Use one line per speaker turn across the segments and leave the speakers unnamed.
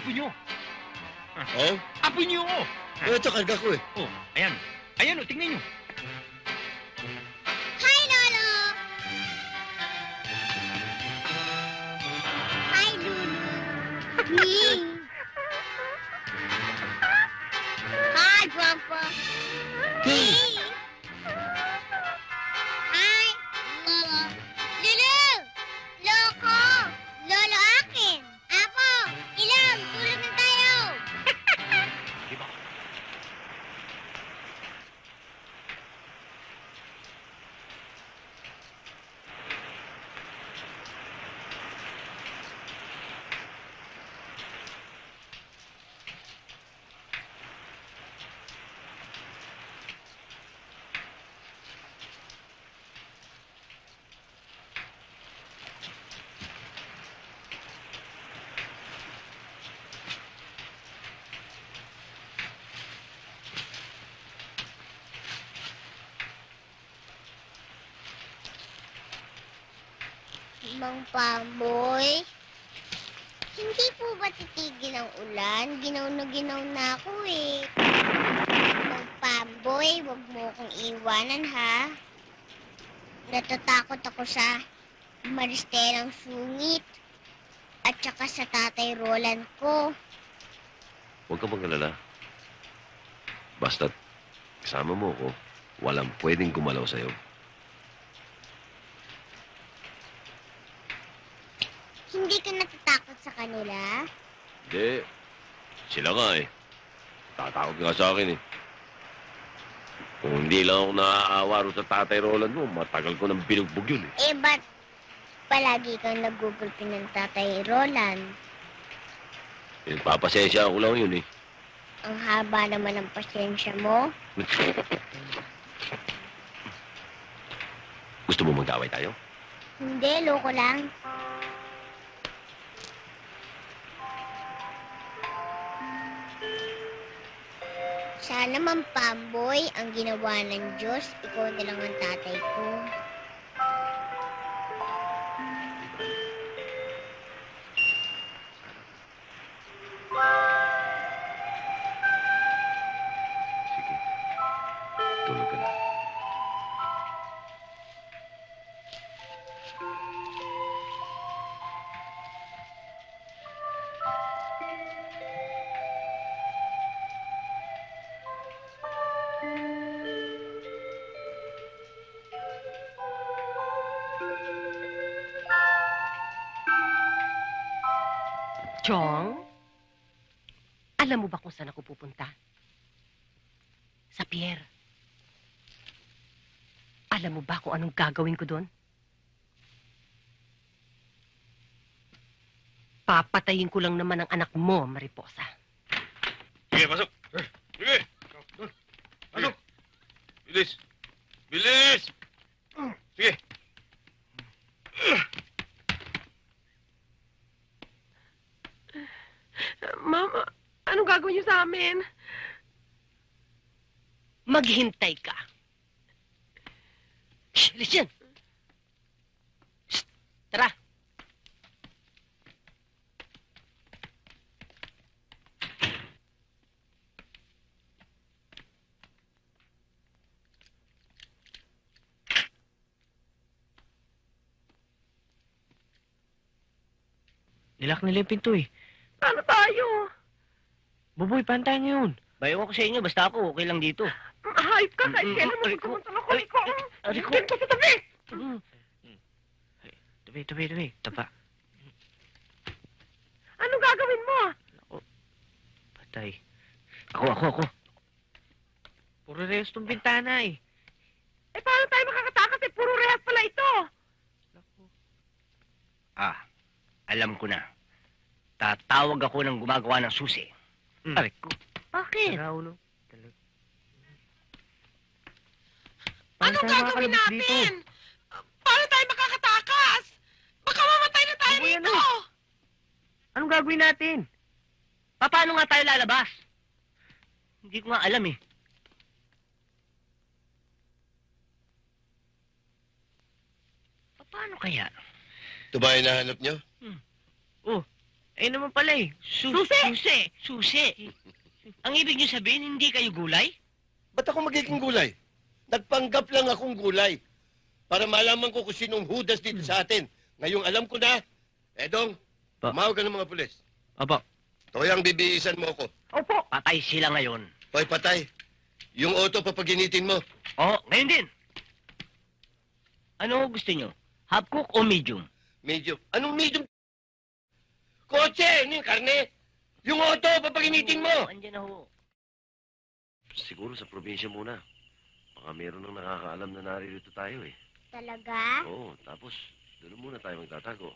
apo nyo.
Oh?
Apo nyo!
Eh, ito, karga ko eh.
Oh, ayan. Ayan o, tingnan nyo.
Hi, Lolo! Hi, Lulu! Me! Hi, Grandpa! Me! Mang Pamboy, hindi po ba titigil ang ulan? Ginaw na ginaw na ako eh. Mang Pamboy, wag mo akong iwanan ha. Natatakot ako sa maristerang sungit at saka sa tatay Roland ko.
Huwag ka mag-alala. Basta kasama mo ko, walang pwedeng gumalaw sa'yo.
Hindi ka natatakot sa kanila?
Hindi. Sila nga eh. Tatakot nga sa akin eh. Kung hindi lang ako naaawa ro sa tatay Roland mo, matagal ko nang binugbog yun eh.
Eh, ba't palagi kang nagugulpi ng tatay Roland?
Pinagpapasensya ako lang yun eh.
Ang haba naman ng pasyensya mo.
Gusto mo mag-away tayo?
Hindi, loko lang. Sana man pamboy ang ginawa ng Diyos, ikaw na lang ang tatay ko.
Chong? Alam mo ba kung saan ako pupunta? Sa pier. Alam mo ba kung anong gagawin ko doon? Papatayin ko lang naman ang anak mo, Mariposa.
Sige, pasok. Sige. Pasok. Bilis. Bilis! Sige.
Mama, anong gagawin niyo sa amin? Maghintay ka. Shh, listen. Shh, tara.
Nilak nila yung pinto eh.
Paano tayo?
Buboy, pantayan niyo yun.
Bayo ko sa inyo, basta ako, okay lang dito.
Hayop ka, kahit kailan mo
ko-
mo sa
ay,
ko.
Ari ko.
Pinto sa tabi!
Tabi, tabi, tabi. Tapa.
Anong gagawin mo?
Patay.
Ako, ako, ako.
Puro reyos tong bintana eh.
Eh, paano tayo makakatakas eh? Puro rehas pala ito.
Ah, alam ko na. Tatawag ako ng gumagawa ng susi.
Hmm.
Aray ko.
Bakit?
Raulo. Talag.
Anong gagawin natin? Paano tayo makakatakas? Baka mamatay na tayo
Uy,
rito.
Anong gagawin natin?
Pa- Paano nga tayo lalabas? Hindi ko nga alam eh. Pa- Paano kaya?
Ito ba hinahanap niyo?
Ayun naman pala eh. Su-
Susi!
Susi! Susi! Ang ibig niyo sabihin, hindi kayo gulay?
Ba't ako magiging gulay? Nagpanggap lang akong gulay. Para malaman ko kung sinong hudas dito sa atin. Ngayong alam ko na, Edong,
Pa-
tumawag ka ng mga pulis.
Opo.
Toyang bibihisan mo ako.
Opo. Patay sila ngayon.
Hoy, patay. Yung auto papaginitin mo.
Oh, ngayon din. Ano gusto nyo? Half cook o medium?
Medium. Anong medium? Kotse! Ano yung karne? Yung auto papaginitin mo!
Andyan na ho.
Siguro sa probinsya muna. Baka meron nang nakakaalam na naririto tayo eh.
Talaga?
Oo, tapos doon muna tayo magtatago.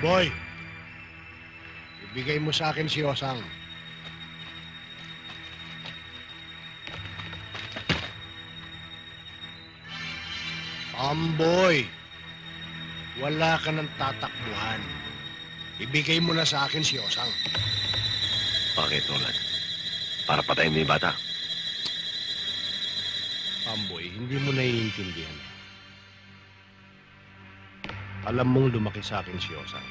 Amboy, ibigay mo sa akin si Osang. Amboy, wala ka ng tatakbuhan. Ibigay mo na sa akin si Osang.
Bakit, Roland? Para patayin mo yung bata.
Amboy, hindi mo naiintindihan. Alam mong lumaki sa akin si Osang.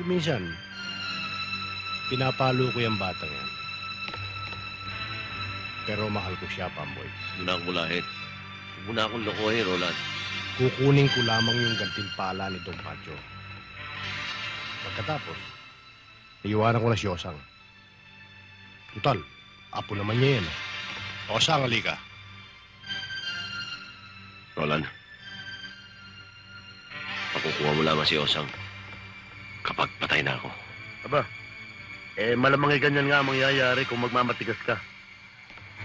Kuminsan, pinapalo ko yung batang yan. Pero mahal ko siya, Pamboy.
Huwag na akong mulahin. Huwag mo na akong lokohin, Roland.
Kukunin ko lamang yung gantimpala ni Don Pacho. Pagkatapos, iiwanan ko na si Osang. Tutal, apo naman niya yan. Osang, halika.
Roland. Pakukuha mo lamang si Osang. Kapag patay na ako.
Eh, malamang ay ganyan nga ang mangyayari kung magmamatigas ka.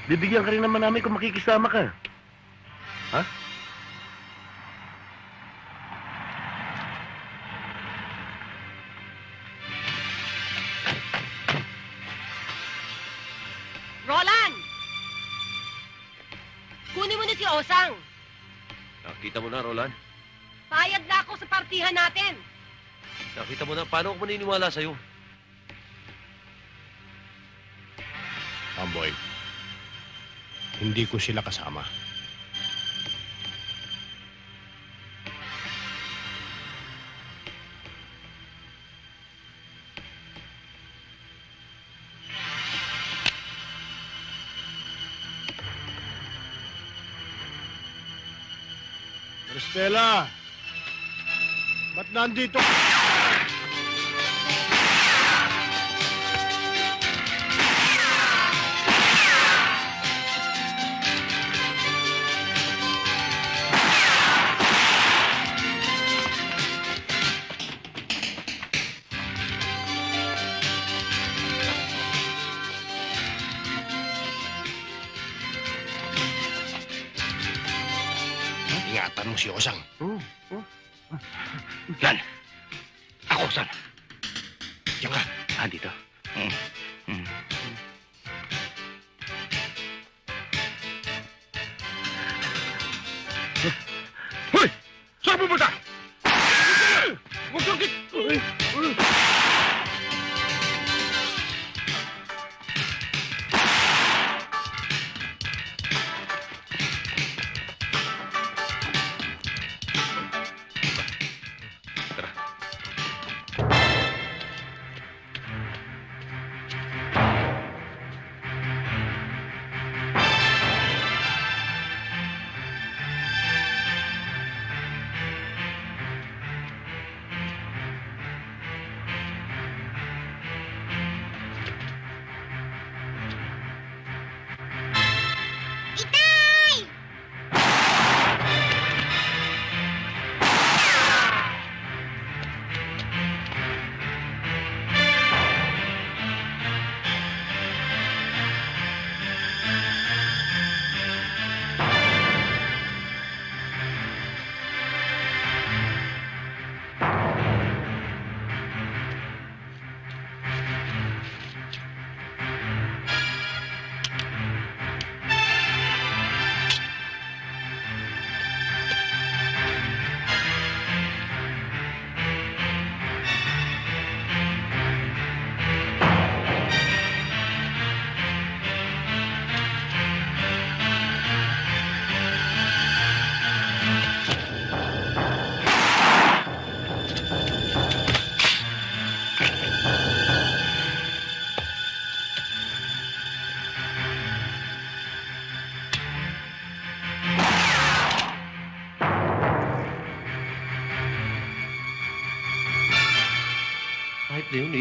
Bibigyan ka rin naman namin kung makikisama ka.
Roland! Kunin mo na si Osang.
Nakita mo na, Roland?
Payag na ako sa partihan natin.
Nakita mo na, paano ako maniniwala sa'yo?
Pamboy, hindi ko sila kasama. Estela! Ba't nandito? Ingatan mo si Osang.
Dito. Mm. Mm.
Saan pupunta?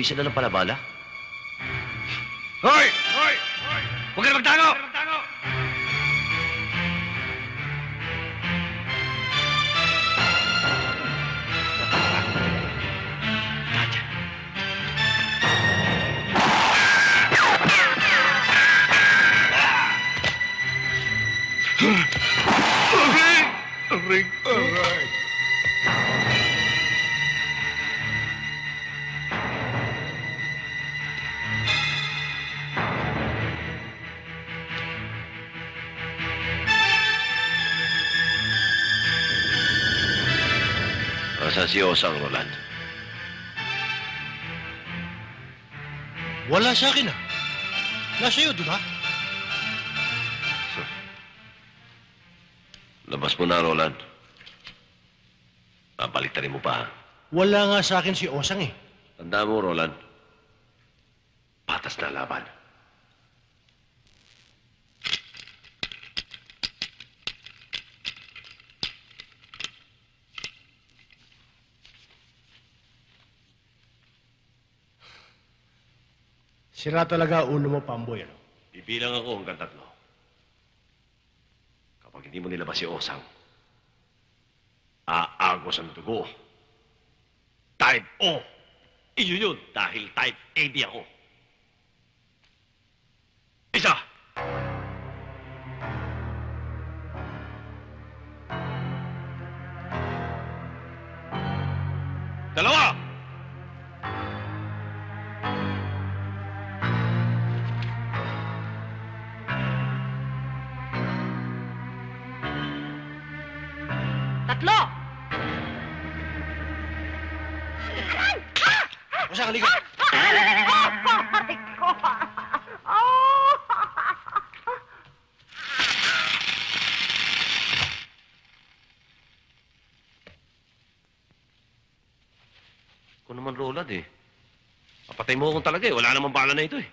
Na? Isa na lang pala bala?
Hoy! Hoy! Huwag ka na magtago!
Nasaan si Osang, Roland?
Wala sa akin ah. Nasa iyo, di ba?
Labas mo na, Roland. Babaliktarin mo pa. ha?
Wala nga sa akin si Osang eh.
Tanda mo, Roland. Patas na laban.
Sira talaga ulo mo, Pamboy. Ano?
Bibilang ako hanggang tatlo. Kapag hindi mo nilabas si Osang, aagos ang dugo. Type O. Iyo yun dahil type AB ako. Isa! Dalawa! Naman, Roland eh. Papatay mo akong talaga eh. Wala namang bala na ito eh.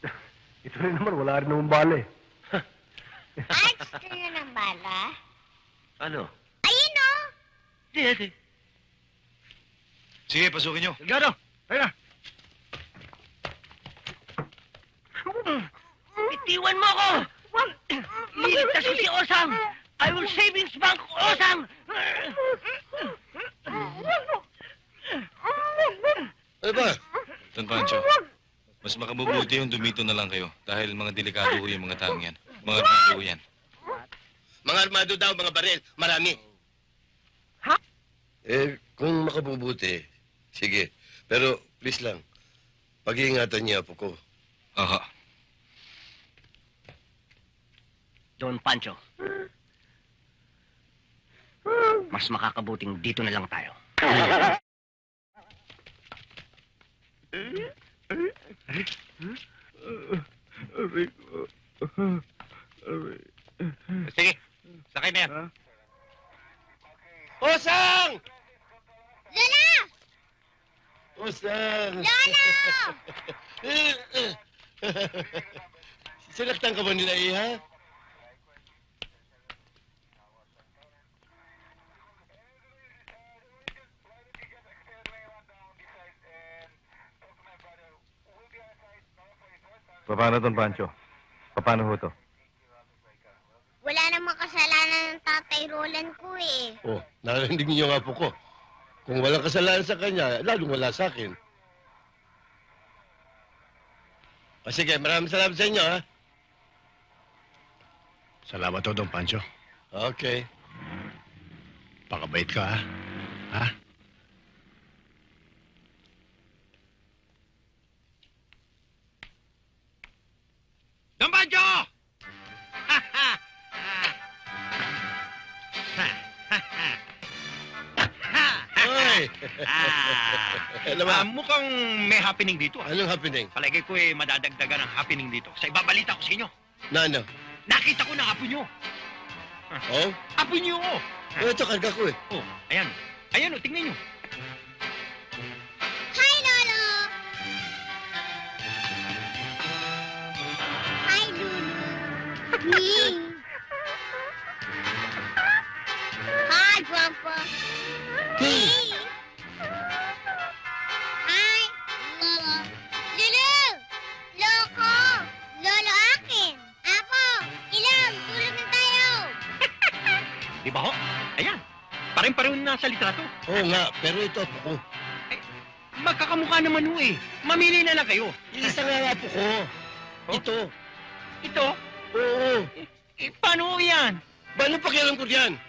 Ito rin naman, wala rin naman bala eh.
Ay, gusto nyo ng bala?
Ano?
Ayun o!
Hindi, hindi.
Sige, pasukin nyo.
Delgado, tayo na.
Itiwan mo ako! Liligtas ko si Osang! I will save his bank, Osang!
Ano ba?
Don Pancho, mas makabubuti yung dumito na lang kayo dahil mga delikado ko yung mga taong yan. Mga armado ko yan.
Mga armado daw, mga baril. Marami.
Ha?
Eh, kung makabubuti, sige. Pero, please lang, pag-iingatan niya po ko.
Aha.
Don Pancho. Mas makakabuting dito na lang tayo.
Sige, sakay na yan.
Osang!
Lola!
Osang!
Lola!
Ba nila, Iha?
Paano, Don Pancho? Paano ho to?
Wala namang kasalanan ng tatay Roland ko eh.
Oh, narinig niyo nga po ko. Kung walang kasalanan sa kanya, lalong wala sa akin. O sige, maraming salamat sa inyo, ha?
Salamat to, Don Pancho.
Okay.
Pakabait ka, ha? Ha?
Don Pancho!
Hoy! Ano ba?
Ah, mukhang may happening dito. Ah.
Anong happening?
Palagay ko eh, madadagdagan ang happening dito. Sa ibabalita ko sa inyo.
Na ano?
Nakita ko na apo nyo.
Oh?
Apo nyo! Oh,
Oh, ito, karga ko eh.
oh ayan. Ayan, oh, tingnan nyo.
Hi, Lolo! Hi, Lulu! Me! Hi, Grandpa! Me!
Parin-pareho na nasa litrato.
Oo nga, pero ito po ko.
Magkakamukha naman ho eh. Mamili na lang kayo.
Isa nga nga po ko. Ito.
Ito?
Oo.
Eh, paano ho yan?
Ba, anong pakialam ko diyan?